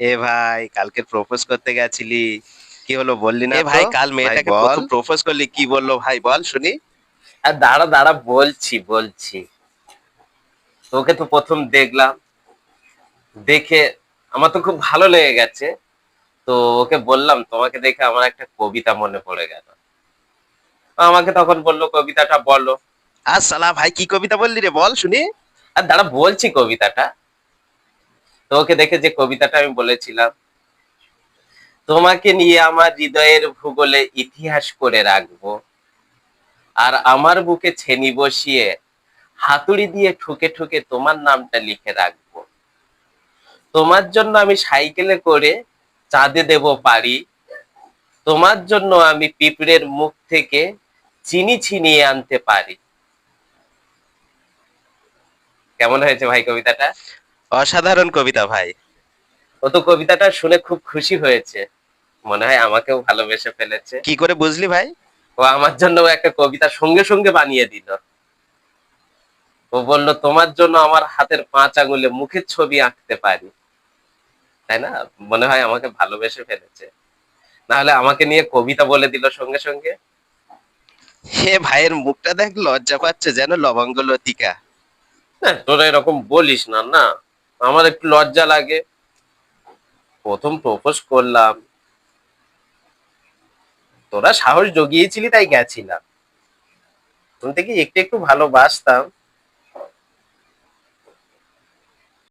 এ ভাই কালকে প্রপোজ করতে গেছিলি। কি হলো বললি না ভাই, কাল মেয়েটাকে বল। প্রথম প্রপোজ করলি কি বলল ভাই বল শুনি। আর দাঁড়া দাঁড়া বলছি বলছি। তোকে তো প্রথম দেখলাম। দেখে আমার তো খুব ভালো লেগে গেছে। তো ওকে বললাম তোমাকে দেখে আমার একটা কবিতা মনে পড়ে গেল। আমাকে তখন বলল কবিতাটা বলো। আর সালা ভাই কি কবিতা বললি রে বল শুনি। আর দাঁড়া বলছি কবিতাটা। তো ওকে দেখে যে কবিতাটা আমি বলেছিলাম, তোমাকে নিয়ে আমার হৃদয়ের ভূগোলে ইতিহাস করে রাখব, আর আমার বুকে ছেনি বসিয়ে হাতুড়ি দিয়ে ঠুকে ঠুকে তোমার নামটা লিখে রাখব। তোমার জন্য আমি সাইকেলে করে চাঁদে দেব পারি তোমার জন্য আমি পিঁপড়ের মুখ থেকে চিনি ছিনিয়ে আনতে পারি। কেমন হয়েছে ভাই কবিতাটা? অসাধারণ কবিতা ভাই। ও তো কবিতাটা শুনে খুব খুশি হয়েছে। মনে হয় আমাকেও ভালোবেসে ফেলেছে। কি করে বুঝলি ভাই? ও আমার জন্য একটা কবিতা সঙ্গে সঙ্গে বানিয়ে দিল। ও বলল তোমার জন্য আমার হাতের পাঁচ আঙুলে মুখের ছবি আঁকতে পারি। তাই না? মনে হয় আমাকে ভালোবেসে ফেলেছে। না হলে আমাকে নিয়ে কবিতা বলে দিল সঙ্গে সঙ্গে। হে ভাইয়ের মুখটা দেখ লজ্জা পাচ্ছে যেন লবঙ্গ লতিকা। তোরা এরকম বলিস না না। আমার একটু লজ্জা লাগে। প্রথম প্রপোজ করলাম। তোরা সাহস জগিয়েছিলি তাই গেছিলাম। তুমি থেকে একটু একটু ভালোবাসতাম।